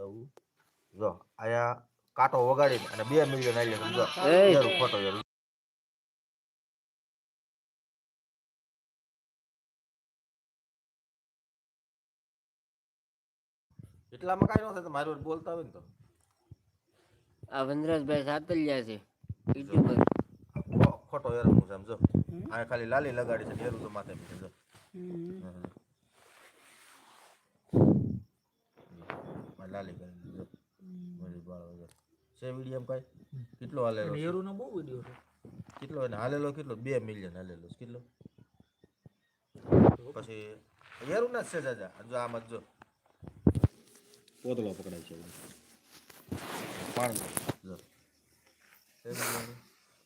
બતાવું જો આયા કાંટો વગાડી અને બે મિલિયન આવી સમજો. ફોટો યાર એટલામાં કાંઈ ન થાય તો મારી વાત બોલતા હોય ને તો. આ વનરાજભાઈ સાતલિયા છે. યુટ્યુબર ખોટો હેરવું છે સમજો? આ ખાલી લાલી લગાડી છે હેરું તો માથે જો હમ. આ લાલી કરી દીધો બાળ વગર છે વીડિયો કાંઈ? કેટલો હાલેલો? નેહરુનો બહુ વીડિયો છે. કેટલો એને? હાલેલો કેટલો? બે મિલિયન હાલેલો. કેટલો? પછી હેરું ના છે જાજા. જો આમ જ જો. પોતળો પકડાય છે. પાણી જો.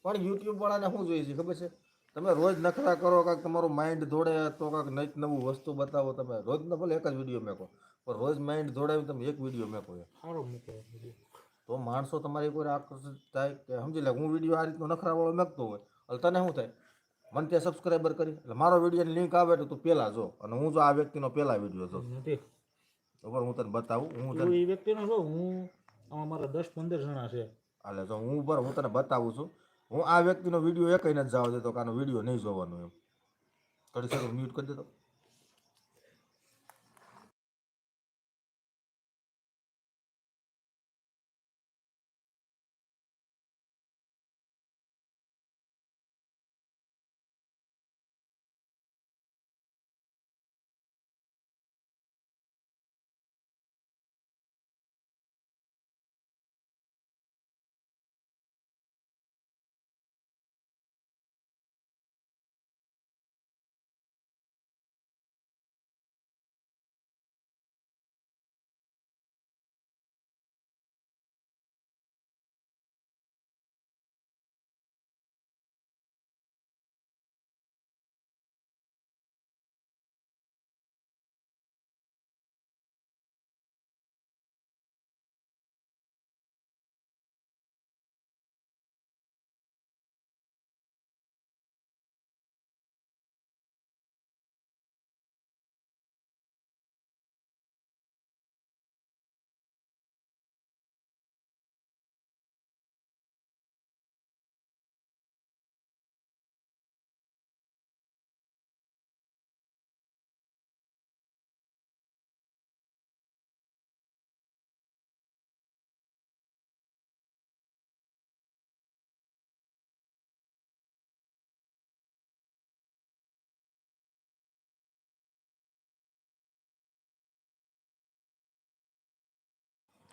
પણ યુટ્યુબ વાળાને શું જોઈએ છે ખબર છે? તમે રોજ નખરા કરો કાંઈક તમારું માઇન્ડ દોડે તો કાંઈક નઈક નવું વસ્તુ બતાવો તમે. રોજ ન ભલે એક જ વીડિયો મેકો પણ રોજ માઇન્ડ દોડાવી તમે એક વીડિયો મેકો કોઈ. સારો મૂકો તો માણસો તમારી કોઈ આકર્ષિત થાય કે સમજી લે હું વીડિયો આ રીતનો નખરાવાળો મેકતો હોય એટલે તને શું થાય? મને ત્યાં સબસ્ક્રાઈબર કરી એટલે મારો વિડીયોની લિંક આવે તો તું પહેલાં જો અને હું જો આ વ્યક્તિનો પહેલા વીડિયો જો બરાબર હું તને બતાવું હું તને એ વ્યક્તિનો જો હું આમાં મારા દસ પંદર જણા છે. હાલે જો હું ઉપર હું તને બતાવું છું. હું આ વ્યક્તિનો વીડિયો એકઈ જ જવા દેતો કાનો વીડિયો નહીં જોવાનો એમ. ઘડી સર મ્યુટ કરી દેતો.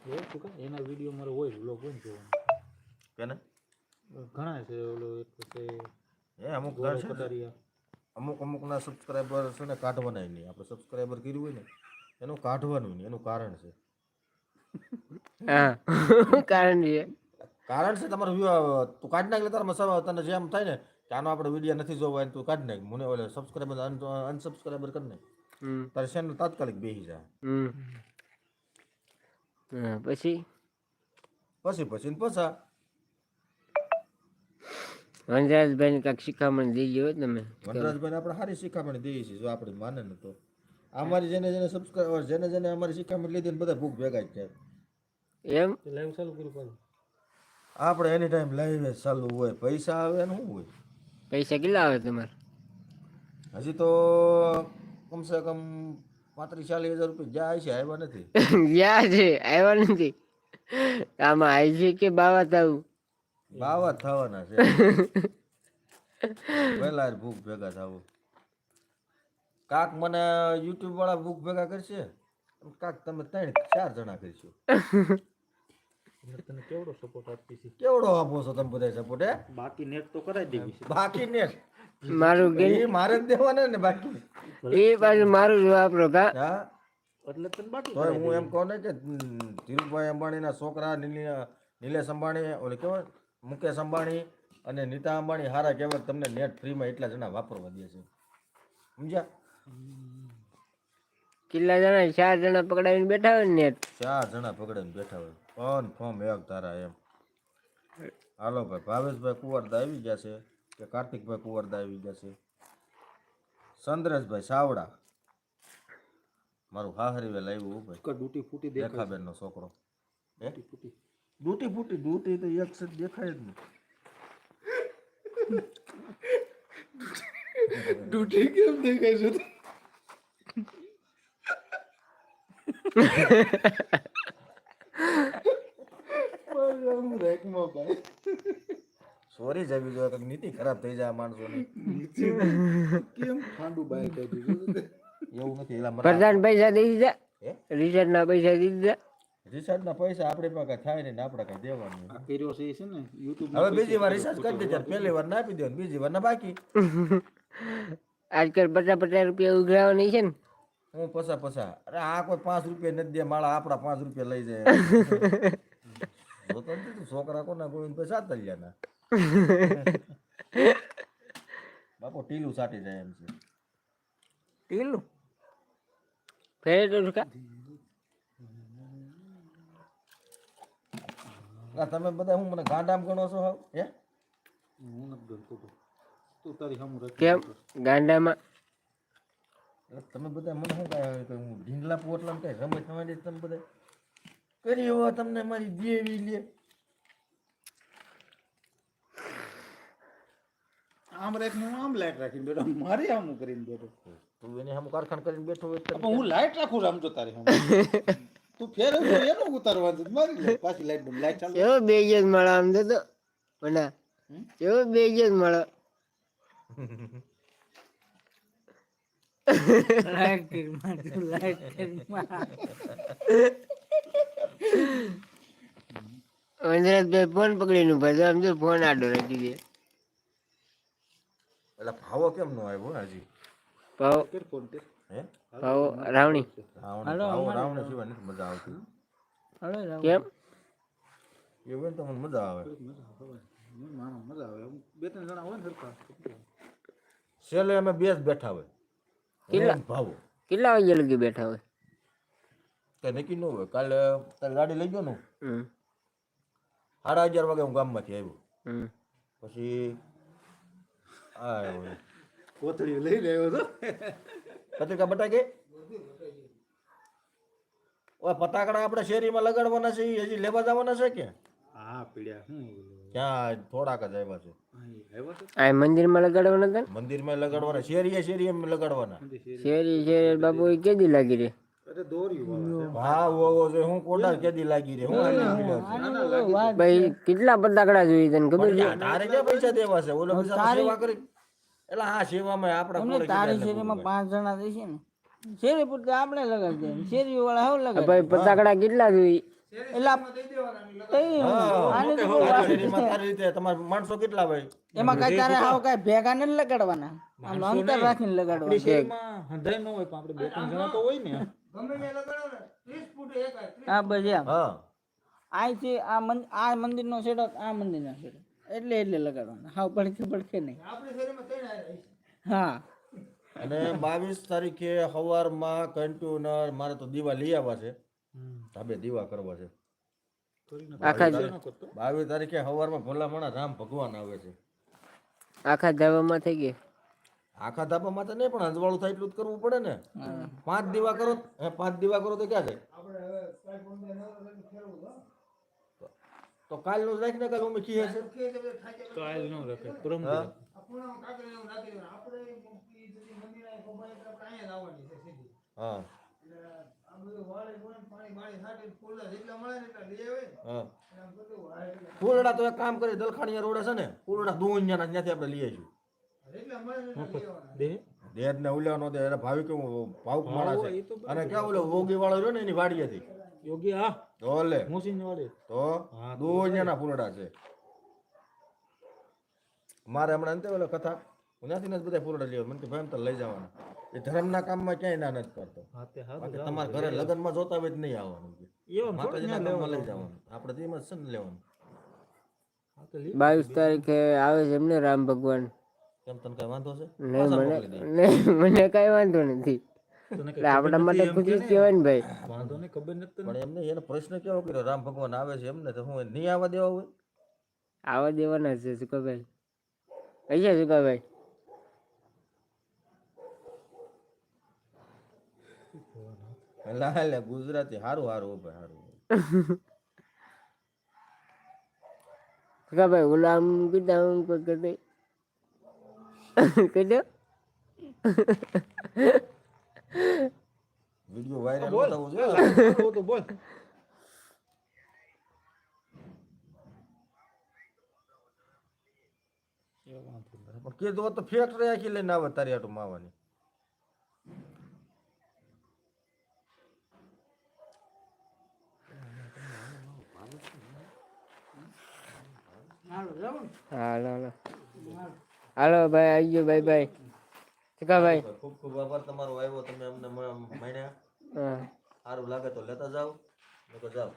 એના વીડિયો મારો હોય બ્લોગ હોય જોવાનો. કેને? ઘણા છે ઓલો એક છે એ અમુક ઘણા છે અમુક અમુકના સબસ્ક્રાઈબર છે ને કાઢવાના નહીં. આપણે સબસ્ક્રાઈબર કર્યું હોય ને એનું કાઢવાનું નહીં. એનું કારણ છે. હા. કારણ છે. કારણ છે તમારો વ્યૂ તું કાઢી નાખ તારા તને જેમ થાય ને કે આનો આપણે વીડિયો નથી જોવા તું કાઢી નાખ. મને ઓલે સબસ્ક્રાઈબર અનસબસ્ક્રાઈબર કરી નાખ. તારે ચેનલ તાત્કાલિક બેસી જાય. પછી પછી પછી ને પછા વનરાજભાઈને કાંઈક શિખામણ દીધી હોય તમે વનરાજભાઈ આપણે સારી શિખામણ દઈએ છીએ જો આપણે માને ને તો અમારી જેને જેને સબસ્ક્રાઈબર જેને જેને અમારી શિખામણ લીધી ને બધા ભૂખ ભેગા જ થાય એમ લાઈવ ચાલુ કરી પણ આપણે એની ટાઈમ લાઈવ ચાલુ હોય પૈસા આવે ને શું હોય પૈસા કેટલા આવે તમારે હજી તો કમસે કમ પાંત્રીસ ચાલીસ હજાર રૂપિયા. જાય છે આવ્યા નથી. જ્યાં છે આવ્યા નથી. આમાં આવી છે કે બાવા થવું? બાવા થવાના છે. વહેલા જ ભૂખ ભેગા થવું. કાક મને યુટ્યુબ વાળા ભૂખ ભેગા કરશે? કાક તમે ત્રણ ચાર જણા કરશો. તને કેવડો સપોર્ટ આપતી છે કેવડો આપો છો તમે બધા સપોર્ટ બાકી નેટ તો કરાવી દેવી છે. બાકી ને મારું કે એ મારે જ દેવાના ને બાકી. એ પાછું મારું જ વાપરો કા. હા. એટલે તને બાકી તો હું એમ કહું ને કે ધીરુભાઈ અંબાણીના છોકરા નીલી નિલેશ અંબાણી ઓલે કેવાય મુકેશ અંબાણી અને નીતા અંબાણી હારા કહેવાય તમને નેટ ફ્રીમાં એટલા જણા વાપરવા દે છે. સમજ્યા? કેટલા જણા? ચાર જણા પકડાવીને બેઠા હોય નેટ? ચાર જણા પકડાવીને બેઠા હોય. ફોન ફોર્મ એક તારા એમ. હાલો ભાઈ ભાવેશભાઈ કુંવર તો આવી ગયા છે. કે કાર્તિકભાઈ કુંવરદા આવી ગયા છે. ચંદ્રેશભાઈ સાવડા. મારું હાહરીવે વેલ આવ્યું ભાઈ. કા ડૂટી ફૂટી દેખાબેન નો છોકરો. હે? ડૂટી ફૂટી. ડૂટી ફૂટી ડૂટી તો એક સેટ દેખાય જ નહીં. ડૂટી કેમ દેખાય છે સોરી જવી જોઈએ કંઈક નીતિ ખરાબ થઈ જાય માણસો માણસોની. કેમ? ઠંડુ બહાર કાઢ્યું છે? એવું નથી એલા પ્રધાન પૈસા દઈ દીધા? હે? રિચાર્જ ના પૈસા દઈ દીધા? રિચાર્જ ના પૈસા આપણે પાસે કાંઈ થાય ને આપણે કઈ દેવાનું આ કર્યો છે છે ને યુટ્યુબ હવે બીજી વાર રિચાર્જ કરી દે પહેલી વાર ના આપી દેવાનું બીજી વાર ના બાકી. આજકાલ પચાસ પચાસ રૂપિયા ઉઘરાવાની છે ને. હું પસા પસા અરે આ કોઈ પાંચ રૂપિયા નથી દે માળા આપણા પાંચ રૂપિયા લઈ જાય. છોકરા કોના ગોવિંદ ભાઈ સાત ના બાપુ ટીલું સાટી જાય એમ છે. ટીલું? ફેરે કા? તમે બધા હું મને ગાંડામ ગણો છો હાવ? હે? હું નથી ગણતો તું. તારી સામું કેમ? ગાંડામાં? તમે બધા મને શું કહે કે હું ઢીંગલા પોટલા કઈ રમત રમાડી તમે બધા? કરી હવે તમને મારી દેવી લે. આમ રાખીને હું આમ લાઈટ રાખીને બેઠો મારે આમ કરીને બેઠો તું એને હમ કારખાન કરીને બેઠો હોય હું લાઈટ રાખું રામ જો તારે તું ફેર એનો ઉતારવાનું દે મારી પાછી લાઈટ બંધ. લાઈટ ચાલુ એવો બે જ મળે આમ તો તો? મને હમ? કેવો બે જ મળે? વનરાજભાઈ ફોન પકડીને ઊભા છે. આમ તો ફોન આડો રાખી દે. એટલે ભાવો કેમ નો આવ્યો હજી? ભાવ. કર ફોન કર હે? ભાવ રાવણી. રાવણ. ભાવો રાવણ સિવાય નથી મજા આવતી. કેમ? એવું હોય ને તો મને મજા આવે. મજા આવે મને માણસ મજા આવે. આમ બે ત્રણ જણા હોય ને સરખા. છેલ્લે અમે બે જ બેઠા હોય. કેટલા? હું ને ભાવો. કેટલા વાગ્યા લગી બેઠા હોય? કઈ નક્કી ન હોય. કાલે તારી ગાડી લઈ ગયો ને હમ. સાડા અગિયાર વાગે હું ગામમાંથી આવ્યો. પછી. કોથળી લઈ લેવો તો. પત્રિકા બટાકે? ઓય પતાકડા આપણે શેરીમાં લગાડવાના છે હજી લેવા જવાના છે કે? હા પીડ્યા. હું ક્યાં? થોડાક જ આવ્યા છે. આ મંદિરમાં લગાડવાના હતા ને? મંદિરમાં લગાડવાના. શેરીએ શેરીએ લગાડવાના. શેરી શેરી બાબુ એ કેદી લાગી રે કેટલા પતાકડા જોઈએ તને ખબર છે? તારે ક્યાં પૈસા દેવા છે? ઓલો સેવા કરી એટલે હા સેવામાં આપણા તારી શેરીમાં પાંચ જણા દેશે ને. શેરી પૂરતા આપણે લગાડી દે શેરી વાળા હવે લગાડી ભાઈ પતાકડા કેટલા જોઈએ? માણસો કેટલા ભાઈ એમાં કઈ તારે હાવ કઈ ભેગા નથી લગાડવાના. અંતર રાખીને લગાડવાના. આપણી શેરીમાં હંધાય ન હોય પણ આપણે બે ત્રણ જણા તો હોય ને. હા બસ એમ. હા. અહીંથી આ મંદિર આ મંદિરનો છેડો આ મંદિરનો છેડો. એટલે એટલે લગાડવાના. હાવ પડખે પડખે નહીં. હા. અને બાવીસ તારીખે સવારમાં કન્ટ્યુનર મારે તો દીવા લઈ આવવા છે. ધાબે દીવા કરવા છે. આખા બાવીસ તારીખે સવારમાં ભલામણા રામ ભગવાન આવે છે. આખા ધાબામાં થઈ ગયા. આખા ધાબામાં તો નહીં પણ અંજવાળું થાય એટલું જ કરવું પડે ને. પાંચ દીવા કરો હે પાંચ દીવા કરો તો ક્યાં છે તો કાલનું નું રાખીને કાલ અમે કીએ છે કાલનું રાખે પરમ હા. ફૂલડા તો એક કામ કરી દલખાણીયા રોડે છે ને ફૂલડા દુનિયાના ત્યાંથી આપણે લઈ આવીશું દે દેહ? ને ઉલ્યા નો દે એટલે ભાવિક ભાવુક માણસ છે. અને ક્યાં ઓલો રોગી વાળો રહ્યો ને એની વાડીએથી? યોગી હા. તો લે મુસીન વાળે તો દુનિયાના ફૂલડા છે. મારે હમણાં અંતે ઓલો કથા હું નથી જ બધા ફૂલડા લેવા મને કે ભાઈ એમ તો લઈ જવાના. એ ધર્મના કામમાં ક્યાંય ના નથી કરતો. હા તે હા બાકી તમારા ઘરે લગ્નમાં જોતા હોય જ નહીં આવવાનું. માતાજીના કામમાં લઈ જવાનું. આપણે તો એમાં છે ને લેવાનું. હા તો લી. બાવીસ તારીખે આવે છે એમને રામ ભગવાન. કેમ તને કઈ વાંધો છે? મને કઈ વાંધો નથી. આપણા માટે ખુશી કહેવાય ને ભાઈ. વાંધો નહીં ખબર નથી પણ એમને એનો પ્રશ્ન કેવો કર્યો? રામ ભગવાન આવે છે એમને તો હું નહીં આવવા દેવા હોય? આવવા દેવાના છે સુકાભાઈ. પૈસા સુકાભાઈ? એટલે હાલે ગુજરાતી હારું હારું ભાઈ હારું. કા ભાઈ ગુલામ કીધા હું કોઈ કીધું વીડિયો વાયરલ થવો જોઈએ બોલ તો બોલ પણ કીધું તો ફેક્ટરી આખી લઈને આવે તારી આટું માવાની હાલો હાલો હાલો ભાઈ આવી ગયો ભાઈ ભાઈ. ઠીકા ભાઈ ખૂબ ખૂબ આભાર તમારો આવ્યો. તમે અમને મળ્યા સારું લાગે તો લેતા જાઓ નકર જાઓ.